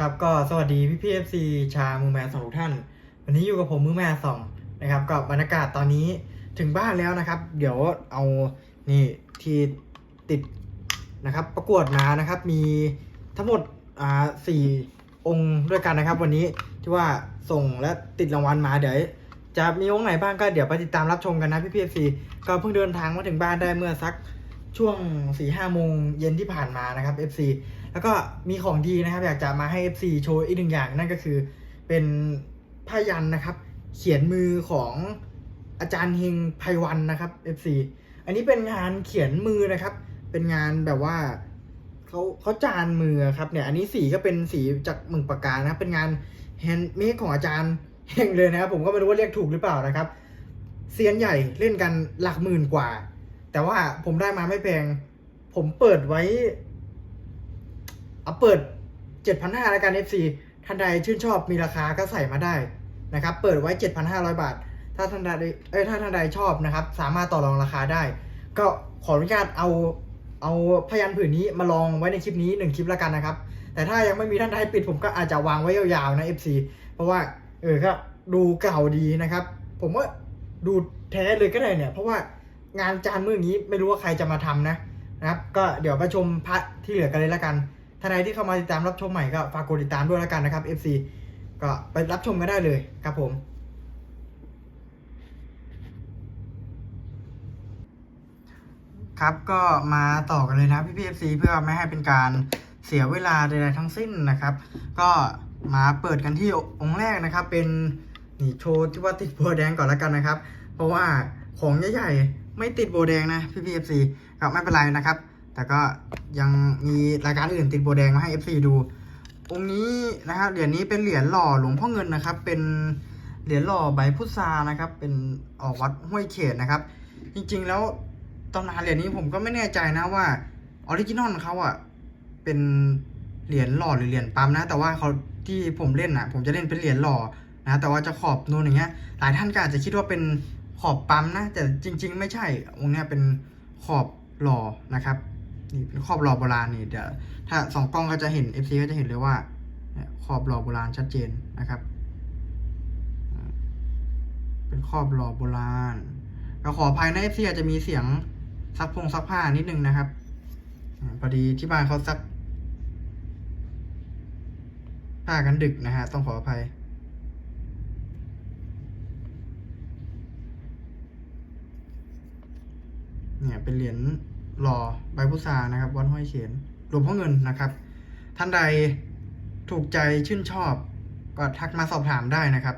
ครับก็สวัสดีพี่พีเอฟซีชามือแมนสองทุกท่าน วันนี้อยู่กับผมมือแมนสองนะครับกับบรรยากาศตอนนี้ถึงบ้านแล้วนะครับ เดี๋ยวเอานี่ที่ติดนะครับ ประกวดมานะครับ มีทั้งหมดอ่าสี่องค์ด้วยกันนะครับ วันนี้ที่ว่าส่งและติดรางวัลมาเดี๋ยวจะมีองค์ไหนบ้างก็เดี๋ยวไปติดตามรับชมกันนะพี่พีเอฟซีก็เพิ่งเดินทางมาถึงบ้านได้เมื่อสักช่วงสี่ห้าโมงเย็นที่ผ่านมานะครับ FC แล้วก็มีของดีนะครับ อยากจะมาให้ FC โชว์อีกหนึ่งอย่างนั่นก็คือเป็นผ้ายันนะครับ เขียนมือของอาจารย์เฮงไพวันนะครับ FC อันนี้เป็นงานเขียนมือนะครับ เป็นงานแบบว่าเขาเขาจานมือครับเนี่ย อันนี้สีก็เป็นสีจากหมึกปากกานะครับ เป็นงานแฮนด์เมดของอาจารย์เฮงเลยนะครับ ผมก็ไม่รู้ว่าเรียกถูกหรือเปล่านะครับเซียนใหญ่เล่นกันหลักหมื่นกว่า แต่ว่าผมได้มาไม่แพงผมเปิดไว้ เอาเปิด 7,500แล้วกัน FC ท่านใดชื่นชอบมีราคาก็ใส่มาได้นะครับ เปิดไว้ 7,500 บาท ถ้าท่านใดเอ้ยถ้าท่านใดชอบนะครับ สามารถต่อรองราคาได้ ก็ขออนุญาตเอาเอาพยันผืนนี้มาลองไว้ในคลิปนี้หนึ่งคลิปแล้วกันนะครับ แต่ถ้ายังไม่มีท่านใดปิดผมก็อาจจะวางไว้ยาวๆนะ FC เพราะว่าเออก็ดูเก่าดีนะครับ ผมว่าดูแท้เลยก็ได้เนี่ย เพราะว่างานจานมืออย่างนี้ไม่รู้ว่าใครจะมาทำนะนะครับ ก็เดี๋ยวไปชมพระที่เหลือกันเลยแล้วกัน ท่านใดที่เข้ามาติดตามรับชมใหม่ก็ฝากกดติดตามด้วยแล้วกันนะครับ FC ก็ไปรับชมกันได้เลยครับผม ครับก็มาต่อกันเลยนะพี่พีเอฟซีเพื่อไม่ให้เป็นการเสียเวลาใดๆทั้งสิ้นนะครับ ก็มาเปิดกันที่องค์แรกนะครับ เป็นนี่โชว์ที่ว่าติดโบแดงก่อนแล้วกันนะครับ เพราะว่าของใหญ่ๆไม่ติดโบแดงนะพี่พีเอฟซีก็ไม่เป็นไรนะครับ แต่ก็ยังมีรายการอื่นติดโบแดงมาให้ FC ดู องค์นี้นะครับเหรียญนี้เป็นเหรียญหล่อหลวงพ่อเงินนะครับ เป็นเหรียญหล่อใบพุทรานะครับ เป็นออกวัดห้วยเขตนะครับ จริงๆแล้วตำนานเหรียญนี้ผมก็ไม่แน่ใจนะว่าออริจินอลเขาอะเป็นเหรียญหล่อหรือเหรียญปั๊มนะ แต่ว่าเขาที่ผมเล่นอะ ผมจะเล่นเป็นเหรียญหล่อนะแต่ว่าจะขอบนูนอย่างเงี้ย หลายท่านก็อาจจะคิดว่าเป็นขอบปั๊มนะ แต่จริง ๆ ไม่ใช่องค์เนี้ยเป็นขอบหล่อนะครับ นี่เป็นขอบหล่อโบราณนี่เดี๋ยวถ้าสองกล้องก็จะเห็น FC ก็จะเห็นเลยว่าขอบหล่อโบราณชัดเจนนะครับ เป็นขอบหล่อโบราณก็ขออภัยนะ FC อาจจะมีเสียงซักพงซักผ้านิดนึงนะครับพอดีที่บ้านเขาซักผ้ากันดึกนะฮะ ต้องขออภัย เนี่ยเป็นเหรียญ หล่อใบพุทรานะครับ วัดห้วยเขียนหลวงพ่อเงินนะครับ ท่านใดถูกใจชื่นชอบ ก็ทักมาสอบถามได้นะครับ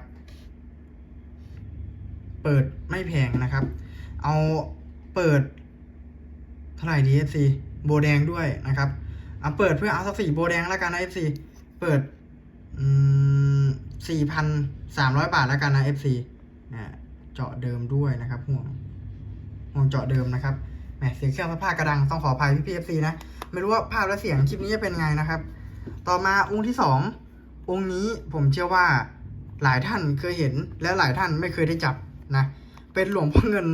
เปิดไม่แพงนะครับ เอาเปิดเท่าไหร่ดี FC โบแดงด้วยนะครับเอาเปิดเพื่อเอาสักสี่โบแดงแล้วกันนะ FC เปิดสี่พันสามร้อยบาทแล้วกันนะ FC นะเจาะเดิมด้วยนะครับห่วงห่วงเจาะเดิมนะครับ แหมเสียงเครื่องผ้ากระดังต้องขออภัยพี่พีเอฟซีนะ ไม่รู้ว่าภาพและเสียงคลิปนี้จะเป็นไงนะครับ ต่อมาองค์ที่สององค์นี้ผมเชื่อว่าหลายท่านเคยเห็นและหลายท่านไม่เคยได้จับนะ เป็นหลวงพ่อเงิน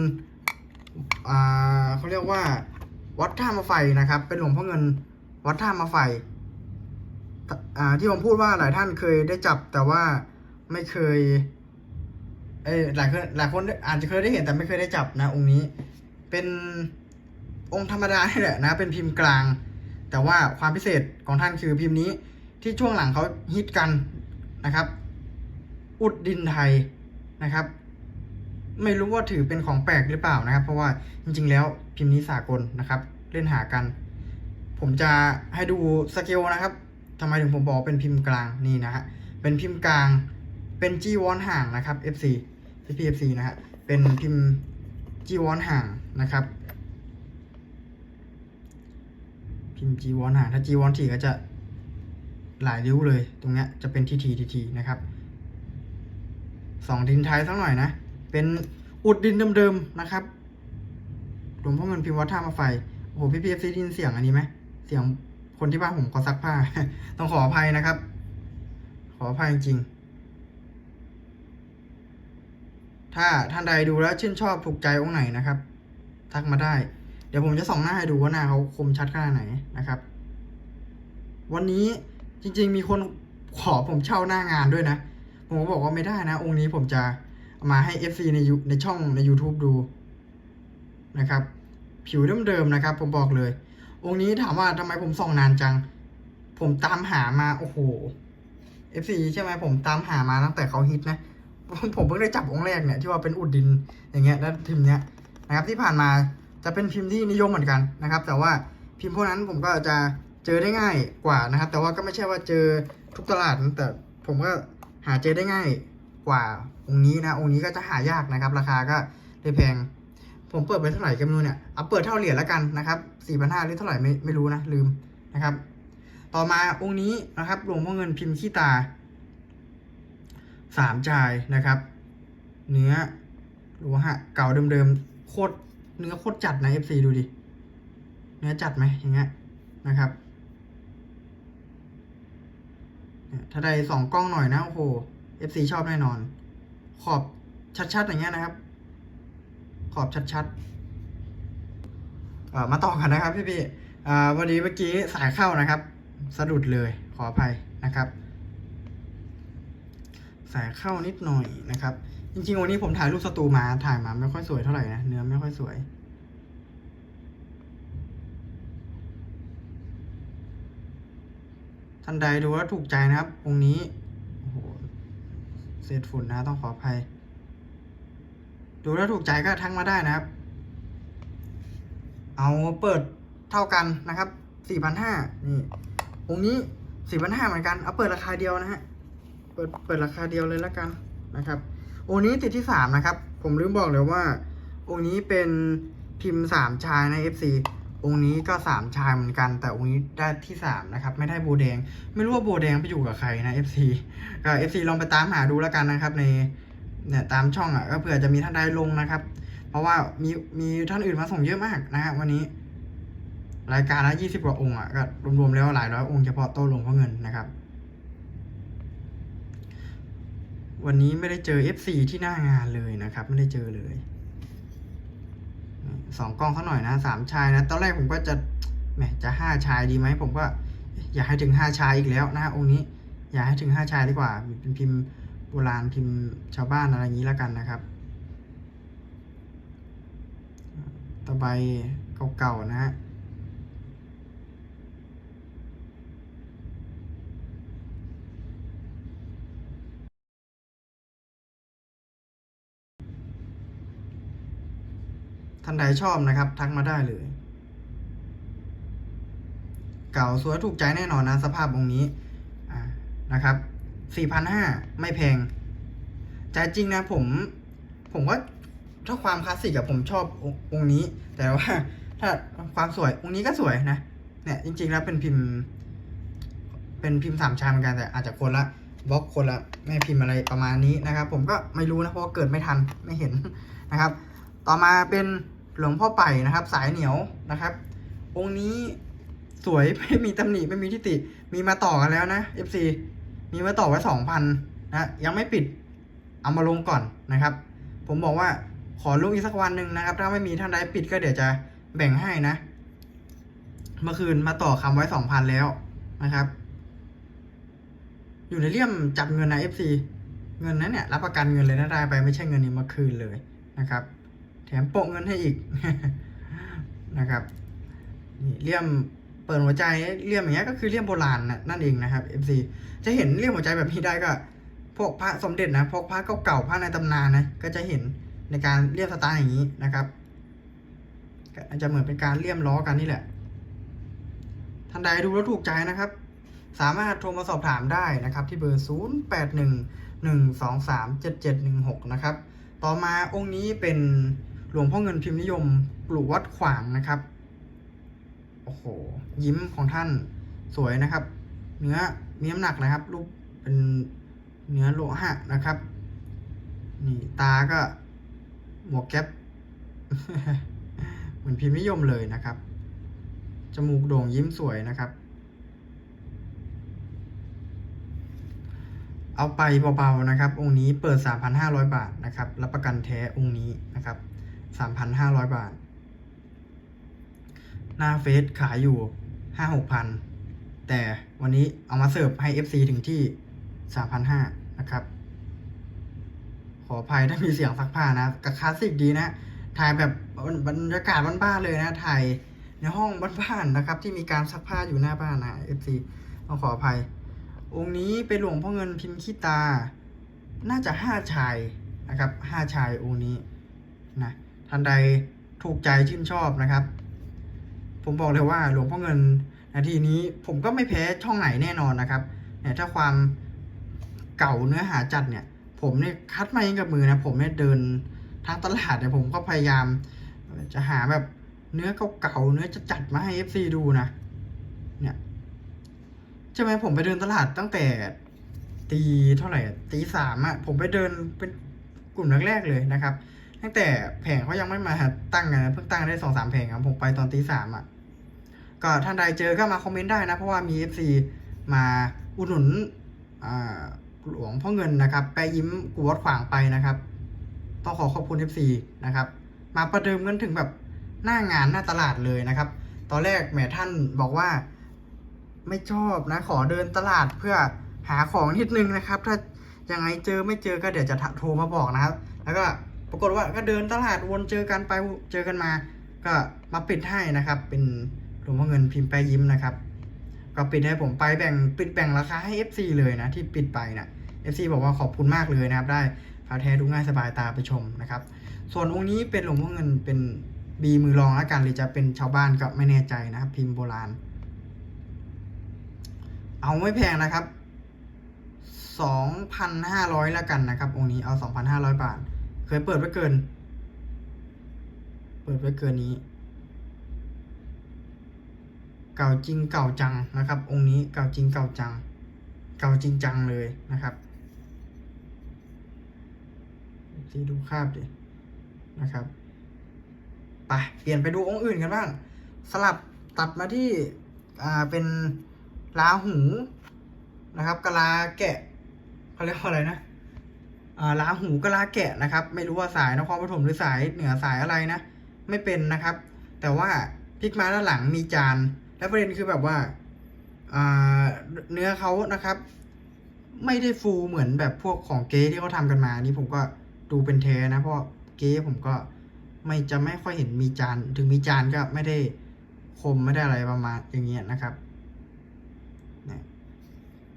อ่าเขาเรียกว่า วัดท่ามาไฟนะครับ เป็นหลวงพ่อเงินวัดท่ามาไฟอ่าที่ผมพูดว่าหลายท่านเคยได้จับ แต่ว่าไม่เคย เอหลายคนหลายคนอาจจะเคยได้เห็นแต่ไม่เคยได้จับนะองค์นี้ เป็น องค์ธรรมดานี่แหละนะ เป็นพิมพ์กลาง แต่ว่าความพิเศษของท่านคือพิมพ์นี้ที่ช่วงหลังเขาฮิตกันนะครับ อุดดินไทยนะครับ ไม่รู้ว่าถือเป็นของแปลกหรือเปล่านะครับ เพราะว่าจริง ๆ แล้วพิมพ์นี้สากลนะครับ เล่นหากัน ผมจะให้ดูสเกลนะครับทำไมถึงผมบอกเป็นพิมพ์กลางนี่นะฮะเป็นพิมพ์กลางเป็นจีวอนห่างนะครับ FC พี่พี FC นะฮะเป็นพิมพ์จีวอนห่างนะครับ พิมพ์จีวอนห่างถ้าจีวอนถี่ก็จะหลายริ้วเลย ตรงเนี้ยจะเป็นทีทีทีทีนะครับสองดินไทยสักหน่อยนะ เป็นอุดดินเดิมๆนะครับหลวงพ่อเงินพิมพ์วัดท่ามาไฟโอ้โหพี่พี FC ได้ยินเสียงอันนี้ไหมเสียงคนที่บ้านผมก็ซักผ้า ต้องขออภัยนะครับ ขออภัยจริงๆถ้าท่านใดดูแล้วชื่นชอบถูกใจองค์ไหนนะครับ ทักมาได้ ดี๋ยวผมจะส่องหน้าให้ดูว่าหน้าเขาคมชัดขนาดไหนนะครับ วันนี้จริง ๆ มีคนขอผมเช่าหน้างานด้วยนะ ผมก็บอกว่าไม่ได้นะ องค์นี้ผมจะเอามาให้ FC ในยูในช่องใน YouTube ดูนะครับ ผิวเดิมๆนะครับ ผมบอกเลย องค์นี้ถามว่าทำไมผมส่องนานจัง ผมตามหามาโอ้โห FC ใช่ไหมผมตามหามาตั้งแต่เขาฮิตนะ ผมเพิ่งได้จับองค์แรกเนี่ยที่ว่าเป็นอุดดินอย่างเงี้ยแล้วพิมเนี้ยนะครับที่ผ่านมา จะเป็นพิมพ์ที่นิยมเหมือนกันนะครับ แต่ว่าพิมพ์พวกนั้นผมก็จะเจอได้ง่ายกว่านะครับ แต่ว่าก็ไม่ใช่ว่าเจอทุกตลาดแต่ผมก็หาเจอได้ง่ายกว่าองค์นี้นะองค์นี้ก็จะหายากนะครับ ราคาก็เลยแพง ผมเปิดไปเท่าไหร่ก็ไม่รู้เนี่ยเอาเปิดเท่าเหรียญแล้วกันนะครับสี่พันห้าหรือเท่าไหร่ไม่ไม่รู้นะลืมนะครับ ต่อมาองค์นี้นะครับหลวงพ่อเงินพิมพ์ขี้ตาสามชายนะครับ เนื้อโลหะเก่าเดิมๆโคตร เนื้อโคตรจัดนะ FC ดูดิ เนื้อจัดไหมอย่างเงี้ยนะครับ ถ้าได้สองกล้องหน่อยนะ โอ้โห FC ชอบแน่นอน ขอบชัดๆอย่างเงี้ยนะครับ ขอบชัดๆมาต่อกันนะครับพี่ๆอ่าวันนี้เมื่อกี้สายเข้านะครับ สะดุดเลยขออภัยนะครับ สายเข้านิดหน่อยนะครับ จริงๆวันนี้ผมถ่ายรูปสตูมาถ่ายมาไม่ค่อยสวยเท่าไหร่นะเนื้อไม่ค่อยสวย ท่านใดดูว่าถูกใจนะครับองค์นี้โอ้โหเศษฝุ่นนะต้องขออภัย ดูแล้วถูกใจก็ทักมาได้นะครับ เอาเปิดเท่ากันนะครับสี่พันห้านี่องค์นี้สี่พันห้าเหมือนกัน เอาเปิดราคาเดียวนะฮะ เปิดเปิดราคาเดียวเลยแล้วกันนะครับ องค์นี้ติดที่สามนะครับ ผมลืมบอกเลยว่า องค์นี้เป็นพิมพ์สามชายใน FC องค์นี้ก็สามชายเหมือนกัน แต่องค์นี้ได้ที่สามนะครับ ไม่ได้โบแดง ไม่รู้ว่าโบแดงไปอยู่กับใครนะ FC ก็ FC ลองไปตามหาดูแล้วกันนะครับ ในเนี่ยตามช่องอะก็เผื่อจะมีท่านใดลงนะครับ เพราะว่ามีมีท่านอื่นมาส่งเยอะมากนะฮะวันนี้ รายการละยี่สิบกว่าองค์อะก็รวมๆแล้วหลายร้อยองค์เฉพาะโต้ลงเพราะเงินนะครับ วันนี้ไม่ได้เจอ FC ที่หน้างานเลยนะครับ ไม่ได้เจอเลยสองกล้องเขาหน่อยนะสามชายนะตอนแรกผมก็จะแหมจะห้าชายดีไหมผมก็อยากให้ถึงห้าชายอีกแล้วนะองค์นี้ อยากให้ถึงห้าชายดีกว่าเป็นพิมพ์โบราณพิมพ์ชาวบ้านอะไรอย่างนี้แล้วกันนะครับต่อไปเก่าๆนะฮะ ท่านใดชอบนะครับ ทักมาได้เลย เก่าสวยถูกใจแน่นอนนะสภาพองค์นี้นะครับสี่พันห้าไม่แพงใจจริงนะผม ผมว่าถ้าความคลาสสิกอะผมชอบององค์นี้ แต่ว่าถ้าความสวยองค์นี้ก็สวยนะเนี่ยจริง ๆ แล้วเป็นพิมพ์ เป็นพิมพ์สามชามเหมือนกันแต่อาจจะคนละบล็อกคนละแม่พิมพ์อะไรประมาณนี้นะครับ ผมก็ไม่รู้นะเพราะเกิดไม่ทันไม่เห็นนะครับ ต่อมาเป็น หลวงพ่อไป่นะครับ สายเหนียวนะครับ องค์นี้สวยไม่มีตำหนิไม่มีทิฏฐิมีมาต่อกันแล้วนะ FC มีมาต่อไว้สองพันนะยังไม่ปิดเอามาลงก่อนนะครับ ผมบอกว่าขอลงอีกสักวันหนึ่งนะครับ ถ้าไม่มีท่านใดปิดก็เดี๋ยวจะแบ่งให้นะ เมื่อคืนมาต่อคำไว้สองพันแล้วนะครับ อยู่ในเลี่ยมจับเงินนะ FC เงินนั้นเนี่ยรับประกันเงินเลยนะได้ไปไม่ใช่เงินนี้มาคืนเลยนะครับ แถมโปะเงินให้อีกนะครับนี่เลี่ยมเปิดหัวใจเลี่ยมอย่างเงี้ยก็คือเลี่ยมโบราณนะนั่นเองนะครับ FC จะเห็นเลี่ยมหัวใจแบบนี้ได้ก็พวกพระสมเด็จนะพวกพระเก่าๆพระในตำนานนะก็จะเห็นในการเลี่ยมสไตล์อย่างนี้นะครับอาจจะเหมือนเป็นการเลี่ยมล้อกันนี่แหละท่านใดดูแล้วถูกใจนะครับ สามารถโทรมาสอบถามได้นะครับ ที่เบอร์ 0 8 1 1 2 3 7 7 1 6 นะครับ ต่อมาองค์นี้เป็น หลวงพ่อเงินพิมพ์นิยมปลูกวัดขวางนะครับ โอ้โห ยิ้มของท่านสวยนะครับ เนื้อมีน้ำหนักนะครับ รูปเป็นเนื้อโลหะนะครับ นี่ตาก็หมวกแก๊ปเหมือนพิมพ์นิยมเลยนะครับ จมูกโด่งยิ้มสวยนะครับ เอาไปเบาๆนะครับ องค์นี้เปิด 3,500 บาทนะครับ รับประกันแท้องค์นี้นะครับ 3,500 บาท หน้าเฟซขายอยู่ 5-6พันแต่วันนี้เอามาเสิร์ฟให้ FC ถึงที่สามพันห้านะครับ ขออภัยถ้ามีเสียงซักผ้านะกับคลาสสิกดีนะ ถ่ายแบบบรรยากาศบ้านๆเลยนะ ถ่ายในห้องบ้านๆนะครับ ที่มีการซักผ้าอยู่หน้าบ้านนะ FC ต้องขออภัย องค์นี้เป็นหลวงพ่อเงินพิมพ์ขี้ตา น่าจะห้าชายนะครับห้าชายองค์นี้นะ ท่านใดถูกใจชื่นชอบนะครับ ผมบอกเลยว่าหลวงพ่อเงินนาทีนี้ผมก็ไม่แพ้ช่องไหนแน่นอนนะครับเนี่ยถ้าความเก่าเนื้อหาจัดเนี่ย ผมเนี่ยคัดมาเองกับมือนะ ผมเนี่ยเดินทางตลาดเนี่ยผมก็พยายาม จะหาแบบเนื้อเก่าๆเนื้อจะจัดมาให้ FC ดูนะ เนี่ยใช่ไหมผมไปเดินตลาดตั้งแต่ตีเท่าไหร่ตีสามอะผมไปเดินเป็นกลุ่มแรกๆเลยนะครับ ตั้งแต่แผงเขายังไม่มาตั้งนะเพิ่งตั้งได้สองสามแผงครับผมไปตอนตีสามอะ ก็ท่านใดเจอก็มาคอมเมนต์ได้นะ เพราะว่ามี FC มาอุดหนุนหลวงพ่อเงินนะครับแปยิ้มกูวัดขวางไปนะครับ ต้องขอขอบคุณ FC นะครับ มาประเดิมกันถึงแบบหน้างานหน้าตลาดเลยนะครับ ตอนแรกแหมท่านบอกว่า ไม่ชอบนะ ขอเดินตลาดเพื่อหาของนิดนึงนะครับ ถ้ายังไงเจอไม่เจอก็เดี๋ยวจะโทรมาบอกนะครับ แล้วก็ ปรากฏว่าก็เดินตลาดวนเจอกันไปเจอกันมา ก็มาปิดให้นะครับ เป็นหลวงพ่อเงินพิมพ์แปยิ้มนะครับ ก็ปิดให้ผมไปแบ่งปิดแบ่งราคาให้ FC เลยนะที่ปิดไปนะ FC บอกว่าขอบคุณมากเลยนะครับ ได้พาแท้ดูง่ายสบายตาไปชมนะครับ ส่วนองค์นี้เป็นหลวงพ่อเงินเป็นบีมือรองแล้วกันหรือจะเป็นชาวบ้านก็ไม่แน่ใจนะครับ พิมพ์โบราณ เอาไม่แพงนะครับสองพันห้าร้อยแล้วกันนะครับองค์นี้เอาสองพันห้าร้อยบาท ยเปิดไว้เกิน เปิดไว้เกินนี้ เก่าจริงเก่าจังนะครับ องค์นี้เก่าจริงเก่าจัง เก่าจริงจังเลยนะครับที่ดูคาบดินะครับไปเปลี่ยนไปดูองค์อื่นกันบ้าง สลับตัดมาที่อ่าเป็นลาหูนะครับกะลาแกะเขาเรียกว่าอะไรนะ ลาหูกะลาแกะนะครับ ไม่รู้ว่าสายนครปฐมหรือสายเหนือสายอะไรนะ ไม่เป็นนะครับ แต่ว่าพลิกมาด้านหลังมีจาน และประเด็นคือแบบว่าเนื้อเขานะครับ ไม่ได้ฟูเหมือนแบบพวกของเก๊ที่เขาทำกันมา นี่ผมก็ดูเป็นแท้นะ เพราะเก๊ผมก็ไม่จะไม่ค่อยเห็นมีจาน ถึงมีจานก็ไม่ได้คมไม่ได้อะไรประมาณอย่างเงี้ยนะครับ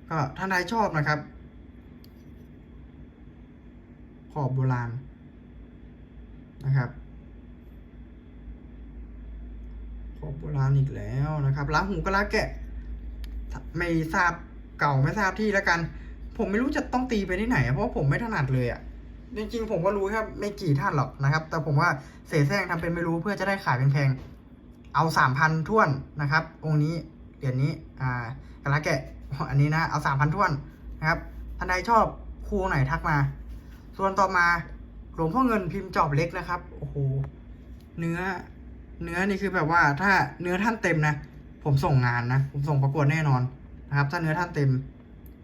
ก็ท่านใดชอบนะครับ ขอบโบราณนะครับขอบโบราณอีกแล้วนะครับล้างหูก็ล้างแกะ ไม่ทราบเก่าไม่ทราบที่แล้วกัน ผมไม่รู้จะต้องตีไปที่ไหน เพราะผมไม่ถนัดเลยอะจริงๆผมก็รู้ครับไม่กี่ท่านหรอกนะครับ แต่ผมว่าเสแสร้งทำเป็นไม่รู้เพื่อจะได้ขายแพงๆเอาสามพันท่วนนะครับ องค์นี้เหรียญนี้อ่ากระลาแกะ อันนี้นะเอาสามพันท่วนนะครับท่านใดชอบครูไหนทักมา ส่วนต่อมาหลวงพ่อเงินพิมพ์จอบเล็กนะครับ โอ้โห เนื้อ เนื้อนี่คือแบบว่าถ้าเนื้อท่านเต็มนะ ผมส่งงานนะ ผมส่งประกวดแน่นอนนะครับ ถ้าเนื้อท่านเต็ม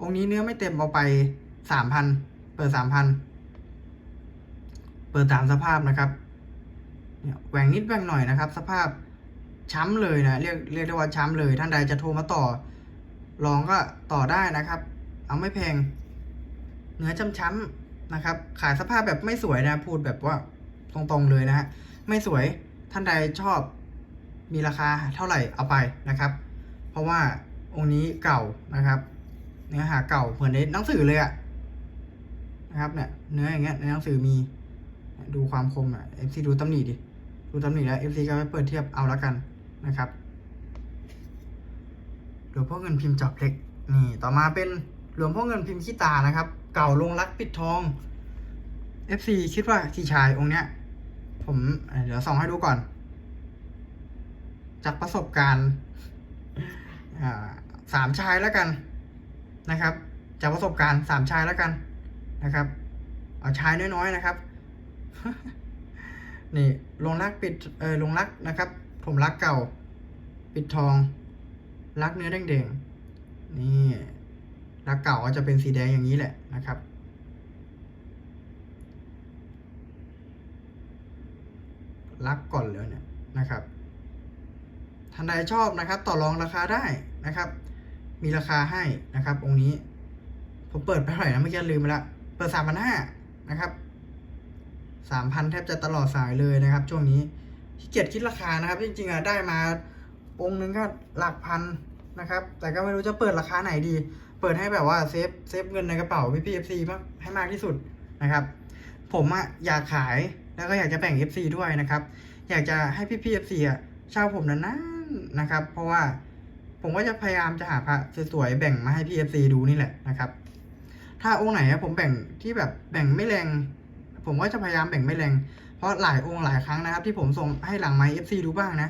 องค์นี้เนื้อไม่เต็มเอาไปสามพัน เปิดสามพัน เปิดตามสภาพนะครับ เนี่ยแหว่งนิดแหว่งหน่อยนะครับ สภาพช้ำเลยนะ เรียกเรียกได้ว่าช้ำเลย ท่านใดจะโทรมาต่อ ลองก็ต่อได้นะครับ เอาไม่แพง เนื้อช้ำๆ นะครับ ขายสภาพแบบไม่สวยนะพูดแบบว่าตรงๆเลยนะฮะไม่สวยท่านใดชอบมีราคาเท่าไหร่เอาไปนะครับ เพราะว่าองค์นี้เก่านะครับ เนื้อหาเก่าเหมือนในหนังสือเลยอะนะครับเนี่ยเนื้ออย่างเงี้ยในหนังสือมีดูความคมอะ FC ดูตำหนิดิดูตำหนิแล้ว FC ก็ไปเปิดเทียบเอาแล้วกันนะครับหลวงพ่อเงินพิมพ์จอบเล็กนี่ต่อมาเป็น หลวงพ่อเงินพิมพ์ขี้ตานะครับ เก่าลงรักปิดทอง FC คิดว่าที่ชายองค์เนี้ย ผมเดี๋ยวส่องให้ดูก่อน จากประสบการณ์สามชายแล้วกันนะครับ จากประสบการณ์สามชายแล้วกันนะครับ เอาชายน้อยๆนะครับ นี่ลงรักปิดเออลงรักนะครับ ผมรักเก่า ปิดทอง รักเนื้อแดงๆนี่ รักเก่าก็จะเป็นสีแดงอย่างนี้แหละนะครับ รักก่อนเลยเนี่ยนะครับท่านใดชอบนะครับ ต่อรองราคาได้นะครับ มีราคาให้นะครับ องค์นี้ ผมเปิดไปเท่าไหร่นะเมื่อกี้ลืมไปละเปิดสามพันห้านะครับสามพันแทบจะตลอดสายเลยนะครับ ช่วงนี้ขี้เกียจคิดราคานะครับ จริงๆอะได้มาองค์นึงก็หลักพันนะครับ แต่ก็ไม่รู้จะเปิดราคาไหนดี เปิดให้แบบว่าเซฟเซฟเงินในกระเป๋าพี่พีเอฟซีมากให้มากที่สุดนะครับ ผมอะอยากขายแล้วก็อยากจะแบ่ง FC ด้วยนะครับ อยากจะให้พี่พีเอฟซีอะเช่าผมนานๆนะครับ เพราะว่าผมก็จะพยายามจะหาพระสวยๆแบ่งมาให้พี่เอฟซีดูนี่แหละนะครับ ถ้าองค์ไหนผมแบ่งที่แบบแบ่งไม่แรง ผมก็จะพยายามแบ่งไม่แรง เพราะหลายองค์หลายครั้งนะครับ ที่ผมส่งให้หลังไม้ FC ดูบ้างนะ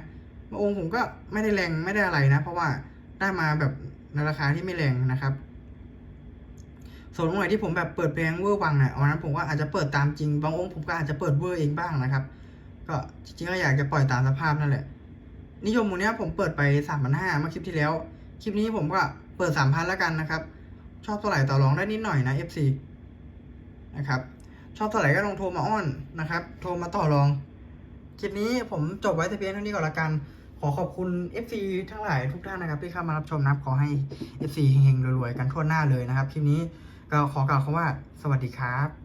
บางองค์ผมก็ไม่ได้แรงไม่ได้อะไรนะ เพราะว่าได้มาแบบ ในราคาที่ไม่แรงนะครับส่วนองค์ไหนที่ผมแบบเปิดแพงเวอร์วังเนี่ยวันนั้นผมก็อาจจะเปิดตามจริง บางองค์ผมก็อาจจะเปิดเวอร์เองบ้างนะครับ ก็จริงๆก็อยากจะปล่อยตามสภาพนั่นแหละ นิยมมูเนี้ยผมเปิดไปสามพันห้าเมื่อคลิปที่แล้ว คลิปนี้ผมก็เปิดสามพันแล้วกันนะครับ ชอบเท่าไหร่ต่อรองได้นิดหน่อยนะ FC นะครับ ชอบเท่าไหร่ก็ลองโทรมาอ้อนนะครับ โทรมาต่อรอง คลิปนี้ผมจบไว้แต่เพียงเท่านี้ก่อนละกัน อขอบคุณ FC ทั้งหลายทุกท่านนะครับที่เข้ามารับชมนะครับขอให้ FC เฮงๆรวยๆกันทั่วหน้าเลยนะครับคลิปนี้ก็ขอกล่าวคำว่าสวัสดีครับ